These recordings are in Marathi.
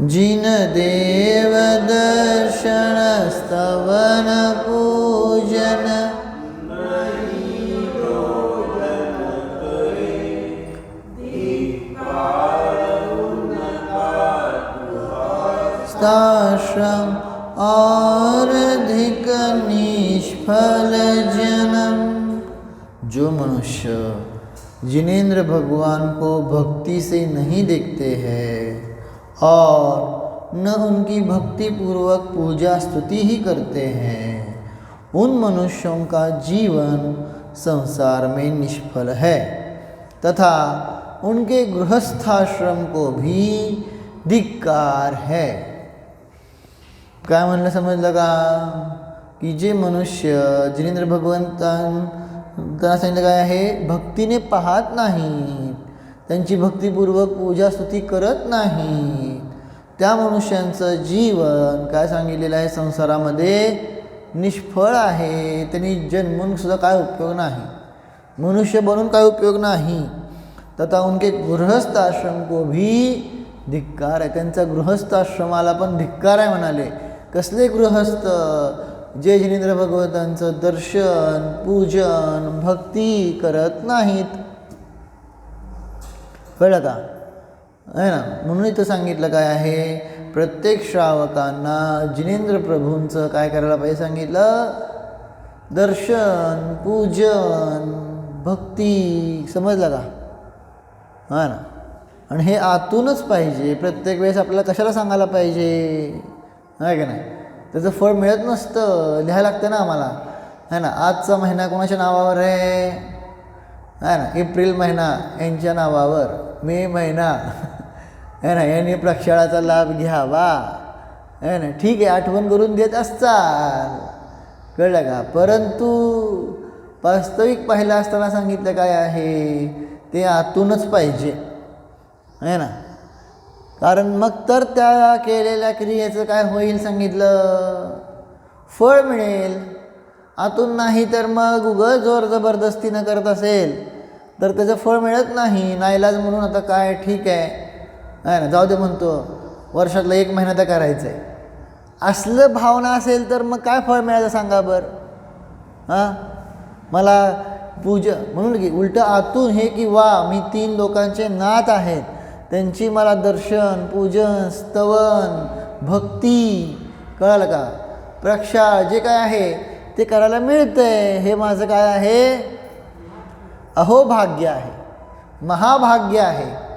जिन देव दर्शन स्तवन पूजन। स्ताश्रम और अधिक निष्फल जन्म। जो मनुष्य जिनेन्द्र भगवान को भक्ति से नहीं देखते हैं और न उनकी भक्ति पूर्वक पूजा स्तुति ही करते हैं। उन मनुष्यों का जीवन संसार में निष्फल है तथा उनके गृहस्थाश्रम को भी धिक्कार है। काय म्हणलं समजलं लगा की जे मनुष्य जिनेंद्र भगवंतां सांगितलं काय आहे भक्तीने पाहत नाहीत त्यांची भक्तिपूर्वक पूजा स्तुती करत नाहीत त्या मनुष्यांचं जीवन काय सांगितलेलं आहे संसारामध्ये निष्फळ आहे. त्यांनी जन्मून सुद्धा काय उपयोग नाही. मनुष्य बनून काय उपयोग नाही. तथा उनके गृहस्थ आश्रम को भी धिक्कार आहे. त्यांचा गृहस्थ आश्रमाला पण धिक्कार आहे म्हणाले. कसले गृहस्थ? जे जिनेंद्र भगवंतांचं दर्शन पूजन भक्ती करत नाहीत. कळलं का? आहे ना? म्हणून इथं सांगितलं काय आहे? प्रत्येक श्रावकांना जिनेंद्र प्रभूंचं काय करायला पाहिजे सांगितलं? दर्शन पूजन भक्ती समजलं का? हां ना? आणि हे आतूनच पाहिजे. प्रत्येक वेळेस आपल्याला कशाला सांगायला पाहिजे? आहे का नाही? त्याचं फळ मिळत नसतं. लिहायला लागतं ना आम्हाला. है ना? आजचा महिना कोणाच्या नावावर आहे? आहे ना? एप्रिल महिना यांच्या नावावर. मे महिना. है ना यांनी प्रक्षाळाचा लाभ घ्यावा. है ना ठीक आहे आठवण करून देत असताल. कळलं का? परंतु वास्तविक पाहिलं असताना सांगितलं काय आहे? ते आतूनच पाहिजे. आहे ना? कारण मग तर त्या केलेल्या क्रियेचं काय होईल सांगितलं? फळ मिळेल. आतून नाही तर मग उगं जोर जबरदस्तीनं करत असेल. तर त्याचं फळ मिळत नाही. नाईलाज म्हणून आता काय ठीक आहे? नाही ना जाऊ दे म्हणतो वर्षातला एक महिना तर करायचं आहे असलं भावना असेल तर मग काय फळ मिळायचं सांगा बरं? हां? मला पूजा म्हणून की उलटं आतून हे की वा मी तीन लोकांचे नात आहेत. त्यांची मला दर्शन पूजन स्तवन भक्ती कळालं का? प्रक्षाळ जे काय आहे ते करायला मिळतंय. हे माझं काय आहे? अहो भाग्य आहे. महाभाग्य आहे.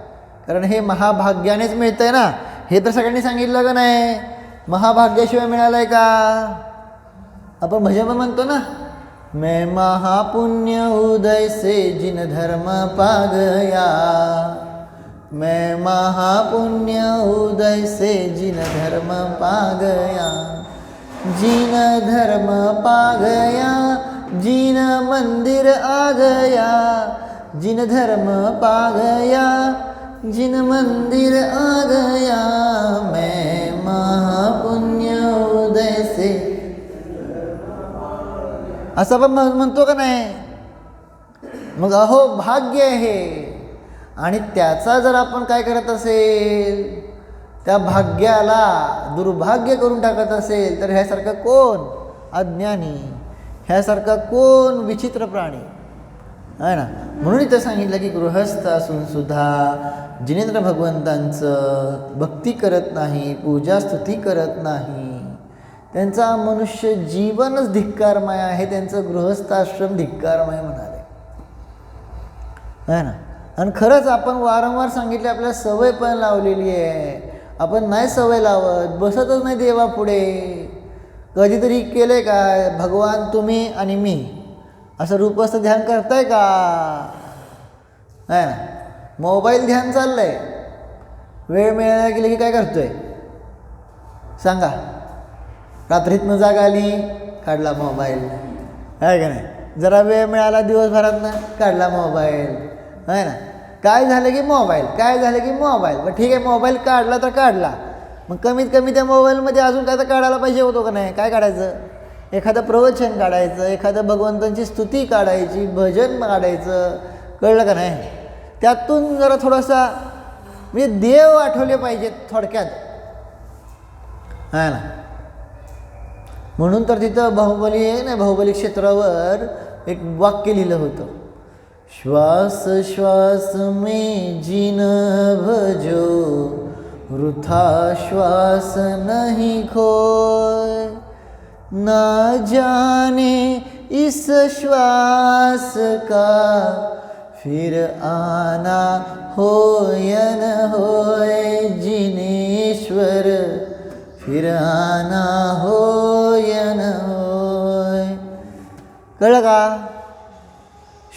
कारण हे महाभाग्यानेच मिळतं आहे ना? हे तर सगळ्यांनी सांगितलं का नाही? महाभाग्याशिवाय मिळालं आहे का? आपण भजन पण म्हणतो ना मैं महापुण्य उदय से जिन धर्म पागया मैं महापुण्य उदय से जिन धर्म पागया जिन धर्म पागया जिन मंदिर आ गया जिन धर्म पागया जिन मंदिर आ गया मैं महापुण्य उदय से। असं आपण म्हणतो का नाही? मग अहो भाग्य आहे. आणि त्याचा जर आपण काय करत असेल त्या भाग्याला दुर्भाग्य करून टाकत असेल तर ह्यासारखं कोण? अज्ञानी. ह्यासारखा कोण? विचित्र प्राणी. आहे ना? म्हणून इथं सांगितलं की गृहस्थ असून सुद्धा जिनेंद्र भगवंतांचं भक्ती करत नाही पूजा स्तुती करत नाही. त्यांचा मनुष्य जीवनच धिक्कारमय आहे त्यांचं गृहस्थाश्रम धिक्कारमय म्हणाले. आहे ना? आणि खरंच आपण वारंवार सांगितले आपल्याला सवय पण लावलेली आहे. आपण नाही सवय लावत बसतच नाही देवा पुढे कधीतरी केले काय? का भगवान तुम्ही आणि मी. असं रूपस्थ ध्यान करताय का? आहे ना. मोबाईल ध्यान चाललं आहे वेळ मिळायला गेलं की काय करतोय? सांगा. रात्रीतनं जाग आली काढला मोबाईल. आहे का नाही? जरा वेळ मिळाला दिवसभरातनं काढला मोबाईल. आहे ना. काय झालं की मोबाईल? काय झालं की मोबाईल? मग ठीक आहे मोबाईल काढला तर काढला. मग कमीत कमी त्या मोबाईलमध्ये अजून काय तर काढायला पाहिजे होतो का नाही? काय काढायचं? एखादं प्रवचन काढायचं एखादं भगवंतांची स्तुती काढायची भजन काढायचं कळलं का नाही? त्यातून जरा थोडासा म्हणजे देव आठवले पाहिजेत थोडक्यात. आहे ना? म्हणून तर तिथं बाहुबली आहे ना बाहुबली क्षेत्रावर एक वाक्य लिहिलं होतं. श्वास श्वास मे जिन भजो वृथा श्वास नाही खोय. ना जाने इस श्वास का फिर आना होयन होय जिनेश्वर फिर आना होयन होय कळलं का?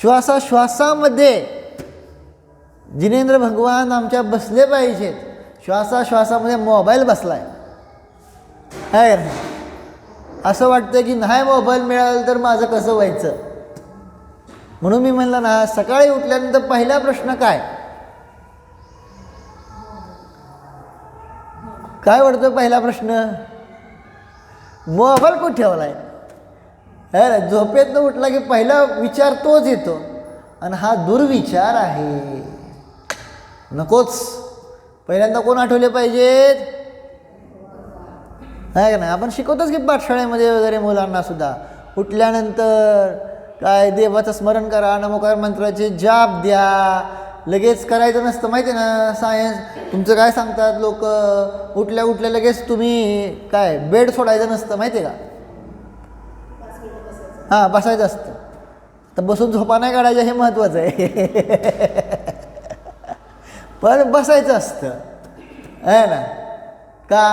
श्वासाश्वासामध्ये जिनेंद्र भगवान आमच्या बसले पाहिजेत. श्वासाश्वासामध्ये मोबाईल बसला आहे असं वाटतं की नाही मोबाईल मिळाला तर माझं कसं व्हायचं? म्हणून मी म्हणलं ना सकाळी उठल्यानंतर पहिला प्रश्न काय? काय वाटतो पहिला प्रश्न? मोबाईल कुठे ठेवला आहे अरे झोपेतनं उठला की पहिला विचार तोच येतो. आणि हा दुर्विचार आहे. नकोच. पहिल्यांदा कोण आठवले पाहिजेत? आहे का नाही? आपण शिकवतोच की पाठशाळेमध्ये वगैरे मुलांना सुद्धा. उठल्यानंतर काय देवाचं स्मरण करा नमोकार मंत्राचे जाप द्या. लगेच करायचं नसतं माहिती आहे ना? सायन्स तुमचं काय सांगतात लोक? उठल्या उठल्या लगेच तुम्ही काय बेड सोडायचं नसतं माहिती आहे का? हां बसायचं असतं. तर बसून झोपा नाही काढायच्या हे महत्त्वाचं आहे. पण बसायचं असतं. आहे ना? का?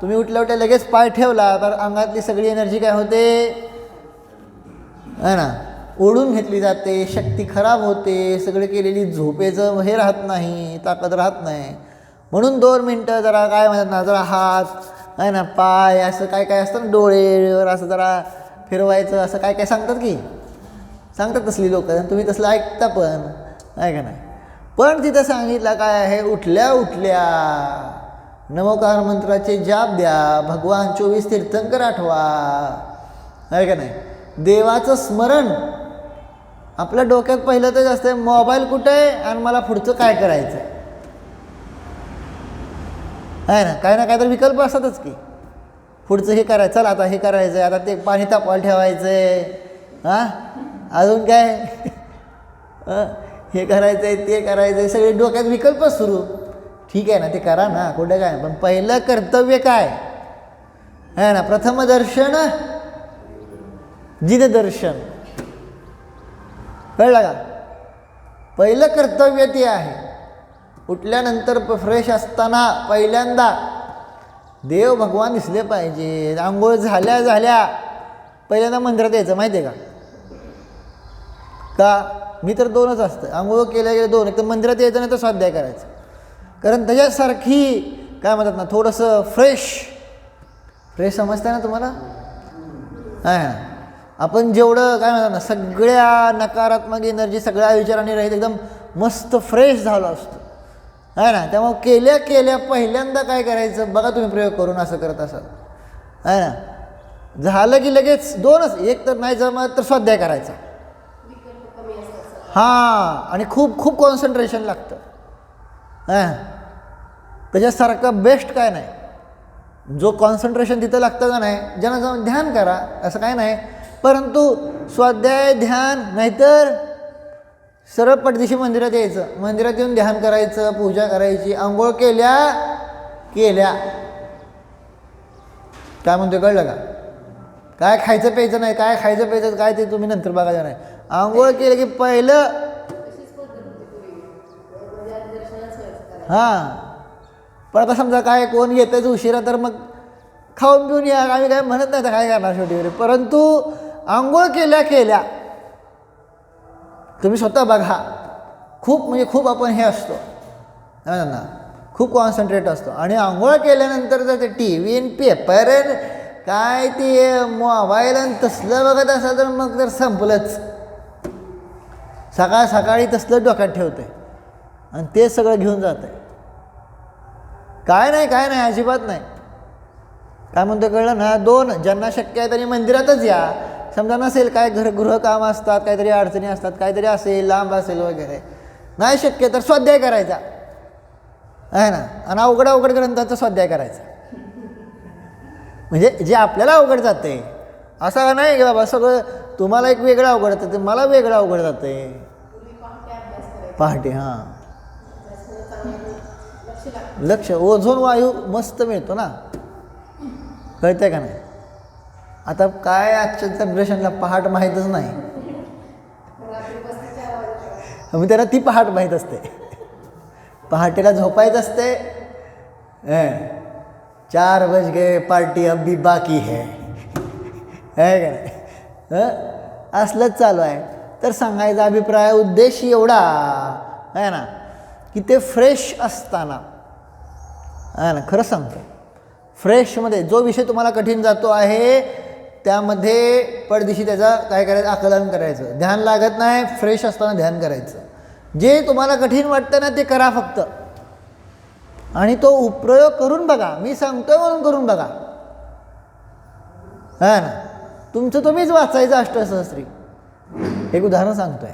तुम्ही उठल्या उठल्या लगेच पाय ठेवला तर अंगातली सगळी एनर्जी काय होते? आहे ना? ओढून घेतली जाते शक्ती खराब होते सगळे केलेली झोपेचं हे राहत नाही ताकद राहत नाही. म्हणून दोन मिनटं जरा काय म्हणतात ना जरा हात आहे ना पाय असं काय काय असतं ना डोळे असं जरा फिरवायचं असं काय काय सांगतात की? सांगतात तसली लोक तुम्ही तसलं ऐकता पण आहे का नाही? पण तिथं सांगितलं काय आहे? उठल्या उठल्या नमोकार मंत्राचे जाप द्या. भगवान चोवीस तीर्थंकर आठवा. आहे का नाही? देवाचं स्मरण. आपल्या डोक्यात पहिलं तर जास्त मोबाईल कुठं आहे आणि मला पुढचं काय करायचं आहे आहे ना? काय ना काय तर विकल्प असतातच की. पुढचं हे करायचं चला आता हे करायचं आहे आता ते पाणी तापवायला ठेवायचं आहे हां? अजून काय? हे? करायचं आहे ते करायचं आहे सगळे डोक्यात विकल्प सुरू. ठीक आहे ना ते करा ना. कुठं काय? पण पहिलं कर्तव्य काय? आहे ना प्रथम दर्शन जिद दर्शन. कळलं का? पहिलं कर्तव्य ते आहे. उठल्यानंतर फ्रेश असताना पहिल्यांदा देव भगवान दिसले पाहिजे. आंघोळ झाल्या झाल्या पहिल्यांदा मंदिरात यायचं माहिती आहे का? का? मी तर दोनच असतं. आंघोळ केल्या गेल्या दोन. एक तर मंदिरात यायचं नाही तर स्वाध्याय करायचं. कारण त्याच्यासारखी काय म्हणतात ना थोडंसं फ्रेश फ्रेश समजतं ना तुम्हाला? आहे ना आपण जेवढं काय म्हणतात ना सगळ्या नकारात्मक एनर्जी सगळ्या विचारांनी राहील एकदम मस्त फ्रेश झालो असतो. आहे ना? त्यामुळे केल्या केल्या पहिल्यांदा काय करायचं? बघा तुम्ही प्रयोग करून असं करत असाल. आहे ना? झालं की लगेच दोनच एक तर नाही जमत तर स्वाध्याय करायचा. हां आणि खूप खूप कॉन्सन्ट्रेशन लागतं. हां. त्याच्यासारखं बेस्ट काय नाही. जो कॉन्सन्ट्रेशन तिथं लागतं का नाही ज्यांना जाऊन ध्यान करा असं काय नाही. परंतु स्वाध्याय ध्यान नाहीतर सरळ पटदिशी मंदिरात यायचं. मंदिरात येऊन ध्यान करायचं पूजा करायची आंघोळ केल्या केल्या. काय म्हणतो कळलं का? काय खायचं प्यायचं नाही काय खायचं प्यायचं काय ते तुम्ही नंतर बघायचं नाही. आंघोळ केलं की पहिलं हां. पण आता समजा काय कोण येतच उशिरा तर मग खाऊन पिऊन या. आम्ही काय म्हणत नाही तर काय करणार शेवटी वगैरे. परंतु आंघोळ केल्या केल्या. तुम्ही स्वतः बघा. खूप म्हणजे खूप आपण हे असतो. ना? खूप कॉन्सन्ट्रेट असतो. आणि आंघोळ केल्यानंतर जर ते टी व्ही आणि पेपर काय ते मोबाईल आणि तसलं बघत असाल तर मग तर संपलंच. सकाळ सकाळी तसलं डोक्यात ठेवतं आहे आणि ते सगळं घेऊन जातं आहे काय नाही काय नाही अजिबात नाही. काय म्हणतो कळलं ना? दोन ज्यांना शक्य आहे त्यांनी मंदिरातच या. समजा नसेल काय घर गृहकाम असतात काहीतरी अडचणी असतात काहीतरी असेल लांब असेल वगैरे. नाही शक्य तर स्वाध्याय करायचा. आहे ना? आणि अवघड अवघड ग्रंथाचा स्वाध्याय करायचा. म्हणजे जे आपल्याला अवघड जाते असं नाही की बाबा सगळं तुम्हाला एक वेगळं अवघड जातं ते मला वेगळं अवघड जाते पहाटे हां. लक्ष ओझोन वायू मस्त मिळतो ना? कळतंय का नाही? आता काय आजच्या जनरेशनला पहाट माहीतच नाही. मग त्यांना ती पहाट माहीत असते. पहाटेला झोपायचं असते. हं. चार बज गे पार्टी अभी बाकी है. का नाही? असलंच चालू आहे. तर सांगायचा अभिप्राय उद्देश एवढा. आहे ना? की ते फ्रेश असताना. हा ना खरं सांगतो. फ्रेशमध्ये जो विषय तुम्हाला कठीण जातो आहे त्यामध्ये पडदिशी त्याचा काय करायचं आकलन करायचं. ध्यान लागत नाही फ्रेश असताना ध्यान करायचं. जे तुम्हाला कठीण वाटतं ना ते करा फक्त. आणि तो उपप्रयोग करून बघा. मी सांगतोय म्हणून करून बघा. हा ना. तुमचं तुम्हीच वाचायचं अष्टसहस्त्री एक उदाहरण सांगतोय.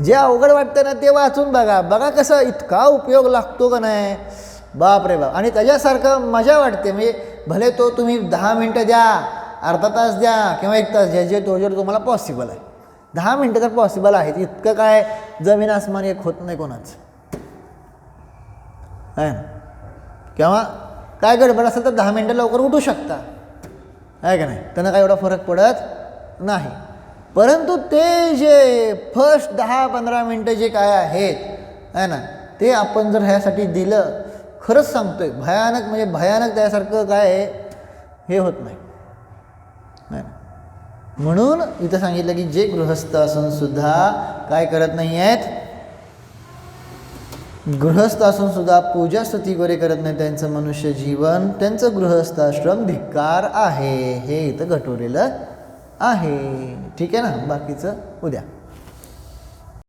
जे अवघड वाटतं ना ते वाचून बघा. बघा कसं इतका उपयोग लागतो का नाही. बाप रे बाप. आणि त्याच्यासारखं मजा वाटते. म्हणजे भले तो तुम्ही दहा मिनटं द्या अर्धा तास द्या किंवा एक तास द्या जे तोजर तुम्हाला पॉसिबल आहे. दहा मिनटं तर पॉसिबल आहेत. इतकं काय जमीन आसमान एक होत नाही कोणाचं. आहे ना? किंवा काय गडबड असेल तर दहा मिनटं लवकर उठू शकता. आहे का नाही? त्यांना काय एवढा फरक पडत नाही. परंतु ते जे फर्स्ट दहा पंधरा मिनटं जे काय आहेत आहे ना ते आपण जर ह्यासाठी दिलं खरंच सांगतोय भयानक म्हणजे भयानक त्यासारखं काय आहे, हे होत नाही. ना? म्हणून इथं सांगितलं की जे गृहस्थ असून सुद्धा काय करत नाही आहेत गृहस्थ असून सुद्धा पूजा स्तुती वगैरे करत नाही त्यांचं मनुष्य जीवन त्यांचं गृहस्थाश्रम धिक्कार आहे हे इथं घटवलेलं आहे. ठीक आहे ना? बाकीचं उद्या.